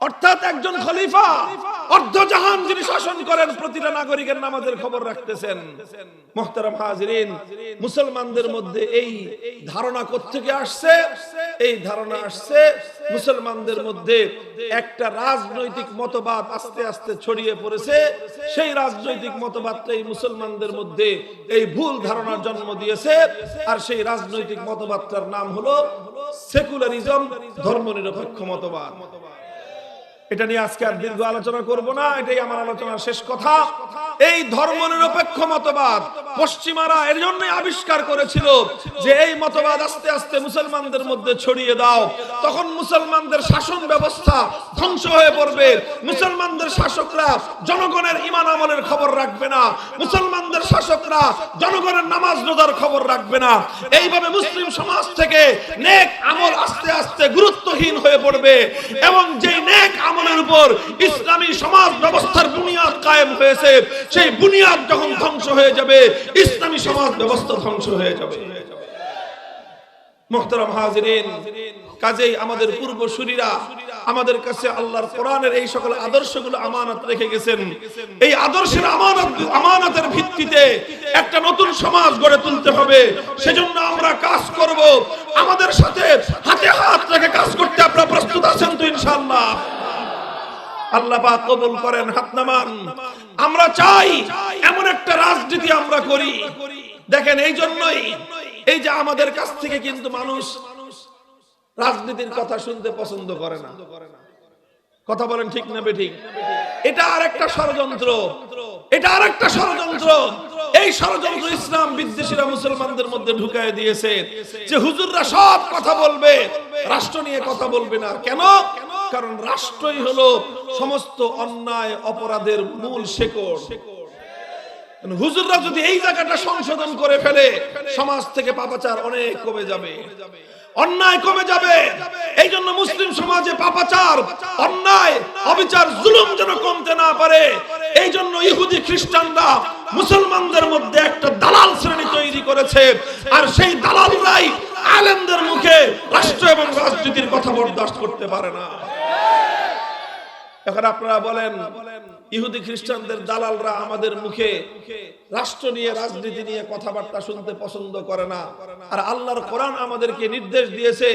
অর্থাৎ একজন খলিফা অর্ধ জাহান যিনি শাসন করেন, প্রতিটা নাগরিকের নামাজের খবর রাখতেছেন। মোহতারাম হাজরিন, মুসলমানদের মধ্যে এই ধারণা থেকে আসছে? এই ধারণা আসছে মুসলমানদের মধ্যে একটা রাজনৈতিক মতবাদ আস্তে আস্তে ছড়িয়ে পড়েছে। সেই রাজনৈতিক মতবাদটাই মুসলমানদের মধ্যে এই ভুল ধারণার জন্ম দিয়েছে। আর সেই রাজনৈতিক মতবাদটার নাম হলো সেকুলারিজম, ধর্মনিরপেক্ষ মতবাদ। এটা নিয়ে আজকে আর দীর্ঘ আলোচনা করব না, এটাই আমার আলোচনার শেষ কথা। এই ধর্মনিরপেক্ষ মতবাদ পশ্চিমারা এর জন্যই আবিষ্কার করেছিল যে এই মতবাদ আস্তে আস্তে মুসলমানদের মধ্যে ছড়িয়ে দাও। তখন মুসলমানদের শাসন ব্যবস্থা ধ্বংস হয়ে পড়বে। মুসলমানদের শাসকরা জনগণের ইমান আমলের খবর রাখবে না। মুসলমানদের শাসকরা জনগণের নামাজ রোজার খবর রাখবে না। এইভাবে মুসলিম সমাজ থেকে নেক আমল আস্তে আস্তে গুরুত্বহীন হয়ে পড়বে। এবং যেই নেক আমলের উপর ইসলামী সমাজ ব্যবস্থার বুনিয়াদ কায়েম হয়েছে। সেই বুনিয়াদ যখন ধ্বংস হয়ে যাবে, ইসলামী সমাজ ব্যবস্থা ধ্বংস হয়ে যাবে। মোহতারাম হাজিরিন, কাজেই আমাদের পূর্বসূরীরা আমাদের কাছে আল্লাহর কোরআনের এই সকল আদর্শগুলো আমানত রেখে গেছেন। এই আদর্শের আমানত, আমানতের ভিত্তিতে একটা নতুন সমাজ গড়ে তুলতে হবে। সেজন্য আমরা কাজ করব। আমাদের সাথে হাতে হাত রেখে কাজ করতে আপনারা প্রস্তুত আছেন তো ইনশাআল্লাহ? কবুল করেন, হাত নামান। আমরা চাই এমন একটা রাজনীতি আমরা করি। দেখেন, এই জন্যই এই যে আমাদের কাছ থেকে কিন্তু মানুষ রাজনীতির কথা শুনতে পছন্দ করে না। কথা বলেন ঠিক না বেঠিক? এটা আর একটা ষড়যন্ত্র। এটা আর একটা ষড়যন্ত্র। এই ষড়যন্ত্র ইসলাম বিদ্বেষীরা মুসলমানদের মধ্যে ঢুকায় দিয়েছে যে হুজুররা সব কথা বলবে, রাষ্ট্র নিয়ে কথা বলবে না। কেন? কারণ রাষ্ট্রই হলো সমস্ত অন্যায় অপরাধের মূল শেকড়। হুজুররা যদি এই জায়গাটা সংশোধন করে ফেলে, সমাজ থেকে পাপাচার অনেক কমে যাবে। অন্যায় কমে যাবে। এই জন্য মুসলিম সমাজে পাপাচার, অন্যায়, অবিচার, জুলুম যেন কমতে না পারে। এই জন্য ইহুদি খ্রিস্টানরা মুসলমানদের মধ্যে একটা দালাল শ্রেণি তৈরি করেছে। আর সেই দালালরাই আলেমদের মুখে রাষ্ট্র এবং রাজনীতির কথা বরদাস্ত করতে পারে না। এখন আপনারা বলেন, ইহুদি খ্রিস্টানদের দালালরা আমাদের মুখে রাষ্ট্র নিয়ে, রাজনীতি নিয়ে কথাবার্তা শুনতে পছন্দ করে না। আর আল্লাহর কোরআন আমাদেরকে নির্দেশ দিয়েছে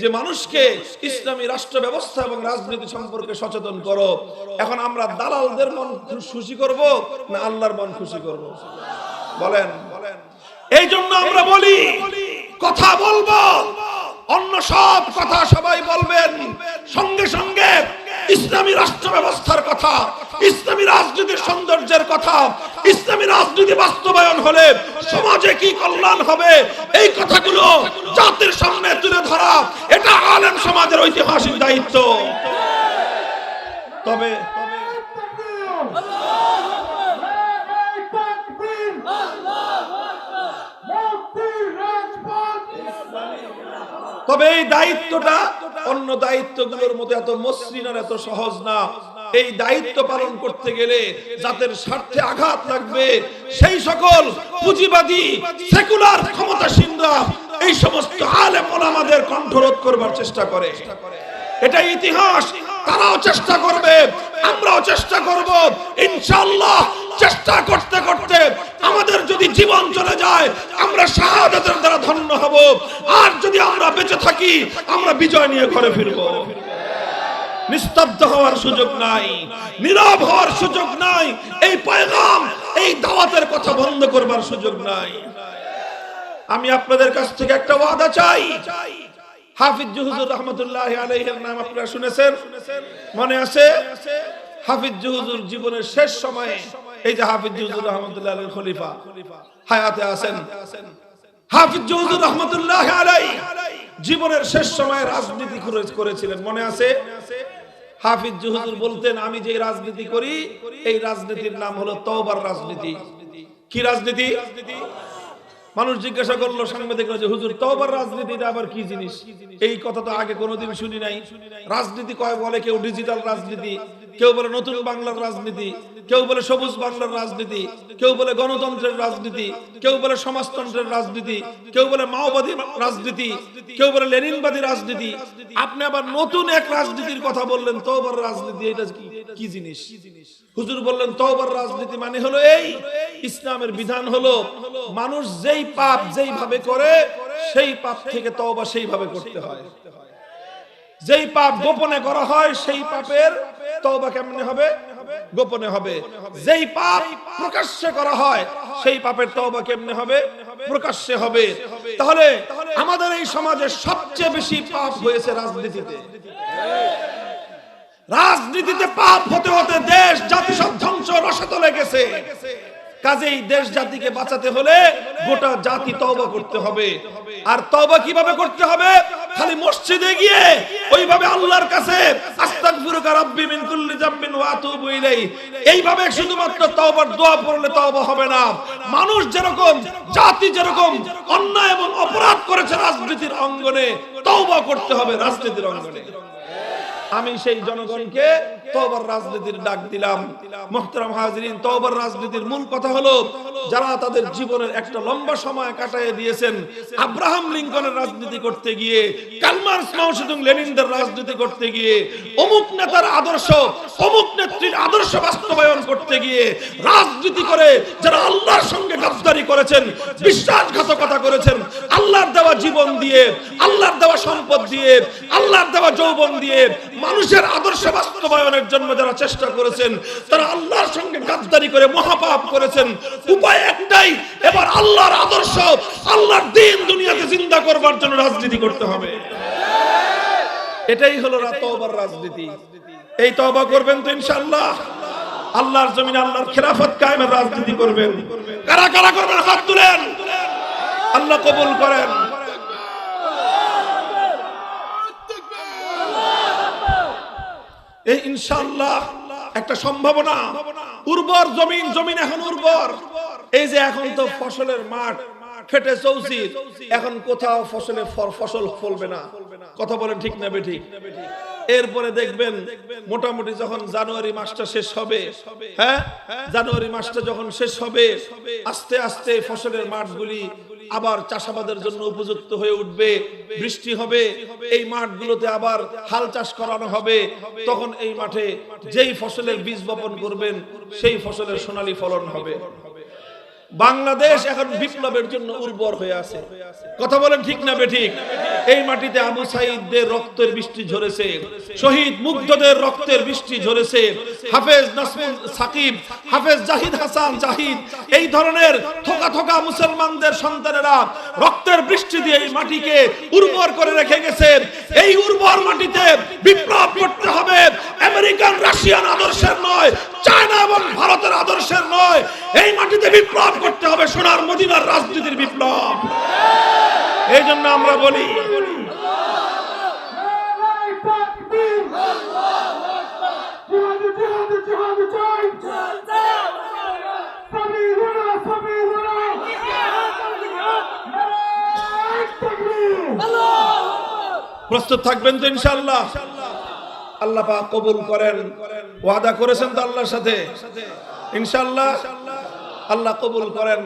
যে মানুষকে ইসলামী রাষ্ট্র ব্যবস্থা এবং রাজনীতি সম্পর্কে সচেতন করো। এখন আমরা দালালদের মন খুশি করব না আল্লাহর মন খুশি করব? বলেন। বলেন এই জন্য আমরা বলি, কথা বলব অন্য সব কথা সবাই বলবেন। সঙ্গে সঙ্গে ইসলামী রাষ্ট্র ব্যবস্থার কথা, ইসলামী রাজনীতির সৌন্দর্যের কথা, ইসলামী রাজনীতি বাস্তবায়ন হলে সমাজে কি কল্যাণ হবে? এই কথাগুলো জাতির সামনে তুলে ধরা, এটা আলেম সমাজের ঐতিহাসিক দায়িত্ব। তবে তবে এই দায়িত্বটা অন্য দায়িত্বগুলোর মতো এত মসৃণ আর এত সহজ না। এই দায়িত্ব পালন করতে গেলে যাদের স্বার্থে আঘাত লাগবে। সেই সকল পুঁজিবাদী, সেকুলার, ক্ষমতাসীনরা এই সমস্ত আলেম ওলামাদের কণ্ঠরোধ করবার চেষ্টা করে। এটা ইতিহাস, তারাও চেষ্টা করবে। আমরাও চেষ্টা করব। ইনশাআল্লাহ চেষ্টা করতে করতে আমাদের যদি জীবন চলে যায়, আমরা শাহাদাতের দ্বারা ধন্য হব। আর যদি আমরা বেঁচে থাকি, আমরা বিজয় নিয়ে ঘরে ফিরব। নিস্তব্ধ হওয়ার সুযোগ নাই, নীরব হওয়ার সুযোগ নাই, এই পয়গাম, এই দাওয়াতের কথা বন্ধ করবার সুযোগ নাই। আমি আপনাদের কাছ থেকে একটা ওয়াদা চাই। হাফিজ জুহুজুর রহমতুল্লাহ আলাইহির নাম আপনারা শুনেছেন? মনে আছে? হাফিজ জুহুজুর জীবনের শেষ সময়ে এই যে হাফিজ জুহুজুর রহমতুল্লাহ আলাইহির খলিফা হায়াতে আছেন। হাফিজ জুহুজুর রহমতুল্লাহ আলাইহি জীবনের শেষ সময়ে রাজনীতি করে- করেছিলেন। মনে আছে? হাফিজ জুহুজুর বলতেন আমি যে রাজনীতি করি এই রাজনীতির নাম হলো তওবার রাজনীতি? কি রাজনীতি? মানুষ জিজ্ঞাসা করল সাংবাদিকরা যে হুজুর, তওবার রাজনীতি এটা আবার কি জিনিস? এই কথা তো আগে কোনোদিন শুনি নাই। রাজনীতি কয় বলে? কেউ ডিজিটাল রাজনীতি, কেউ বলে নতুন বাংলার রাজনীতি, কেউ বলে সবুজ বাংলার রাজনীতি, কেউ বলে গণতন্ত্রের রাজনীতি, কেউ বলে সমাজতন্ত্রের রাজনীতি, কেউ বলে মাওবাদী রাজনীতি, কেউ বলে লেনিনবাদী রাজনীতি। আপনি আবার নতুন এক রাজনীতির কথা বললেন, তওবার রাজনীতি, এটা কি? কি জিনিস? হুজুর বললেন, তওবার রাজনীতি মানে হলো এই, ইসলামের বিধান হলো মানুষ যেই পাপ যেই ভাবে করে, সেই পাপ থেকে তওবা সেইভাবে করতে হয়। যেই পাপ গোপনে করা হয়, সেই পাপের তওবা কেমনে হবে? গোপনে হবে। যেই পাপ প্রকাশ্যে করা হয়, সেই পাপের তওবা কেমনে হবে? প্রকাশ্যে হবে। তাহলে আমাদের এই সমাজে সবচেয়ে বেশি পাপ হয়েছে রাজনীতিতে। রাজনীতিতে পাপ হতে হতে দেশ, জাতি সব ধ্বংস রসতলে গেছে। কাজেই দেশ জাতিকে বাঁচাতে হলে গোটা জাতি তওবা করতে হবে। আর তওবা কীভাবে করতে হবে? খালি মসজিদে গিয়ে ওইভাবে আল্লাহর কাছে, আস্তাগফিরুকা রাব্বি মিন কুল্লি যামবিন ওয়া আতুবু ইলাই এইভাবে শুধুমাত্র তওবার দোয়া পড়লে তওবা হবে না। মানুষ যেরকম, জাতি যেরকম অন্যায় এবং অপরাধ করেছে রাজনীতির অঙ্গনে, তওবা করতে হবে রাজনীতির অঙ্গনে। আমি সেই জনগণকে তওবার রাজনীতির ডাক দিলাম। মোহতারাম হাজরিন, তওবার রাজনীতির মূল কথা হলো, যারা তাদের জীবনের একটা লম্বা সময় কাটায় দিয়েছেন, আব্রাহাম লিঙ্কনের রাজনীতি করতে গিয়ে মাউসেদুং লেনিনদের রাজনীতি করতে গিয়ে অমুক নেতার আদর্শ, অমুক নেত্রীর আদর্শ বাস্তবায়ন করতে গিয়ে রাজনীতি করে যারা আল্লাহর সঙ্গে করেছেন, বিশ্বাসঘাতকতা করেছেন, আল্লাহর দেওয়া জীবন দিয়ে, আল্লাহর দেওয়া সম্পদ দিয়ে, আল্লাহর দেওয়া যৌবন দিয়ে মানুষের আদর্শ বাস্তবায়নের জন্য যারা চেষ্টা করেছেন, তারা আল্লাহর সঙ্গে গাদ্দারি করে মহাপাপ করেছেন। উপায় একটাই, এবার আল্লাহর আদর্শ, আল্লাহর দিন দুনিয়াতে জিন্দা করবার জন্য রাজনীতি করতে হবে। এটাই হলো তওবার রাজনীতি। এই তওবা করবেন তো ইনশাআল্লাহ। আল্লাহর জমিন আল্লাহর খেলাফত কায়েমের রাজনীতি করবেন। কারা কারা করবেন? হাত তুলেন। আল্লাহ কবুল করেন। এই ইনশাআল্লাহ একটা সম্ভাবনা। উর্বর জমিন জমিন এখন উর্বর। এই যে এখন তো ফসলের মাঠ। ফেটে চৌচি এখন কোথাও ফসলে ফসল ফলবে না। কথা বলেন ঠিক না বেঠিক? এরপরে দেখবেন মোটামুটি যখন জানুয়ারি মাসটা শেষ হবে হ্যাঁ? জানুয়ারি মাসটা যখন শেষ হবে আস্তে আস্তে ফসলের মাঠগুলি আবার চাষাবাদের জন্য উপযুক্ত হয়ে উঠবে বৃষ্টি হবে এই মাঠগুলোতে আবার হাল চাষ করানো হবে তখন এই মাঠে যেই ফসলের বীজ বপন করবেন সেই ফসলের সোনালী ফলন হবে। বাংলাদেশ এখন বিপ্লবের জন্য উর্বর হয়ে আছে। কথা বলেন ঠিক না বেঠিক? এই মাটিতে আবু সাইদদের রক্তের বৃষ্টি ঝরেছে, শহীদ মুগ্ধদের রক্তের বৃষ্টি ঝরেছে, হাফেজ নাসমুল সাকিব, হাফেজ জাহিদ হাসান জাহিদ, এই ধরনের থোকা থোকা মুসলমানদের সন্তানেরা রক্তের বৃষ্টি দিয়ে এই মাটিকে উর্বর করে রেখে গেছে। এই উর্বর মাটিতে বিপ্লব করতে হবে। আমেরিকান রাশিয়ান আদর্শের নয়, চায়না এবং ভারতের আদর্শের নয়। এই মাটিতে বিপ্লব করতে হবে সোনার মদিনার রাজনীতির বিপ্লব। এই জন্য আমরা বলি, প্রস্তুত থাকবেন তো ইনশাআল্লাহ। আল্লাহ পাক কবুল করেন, ওয়াদা করেছেন তো আল্লাহর সাথে। ইনশাআল্লাহ আল্লাহ কবুল করেন।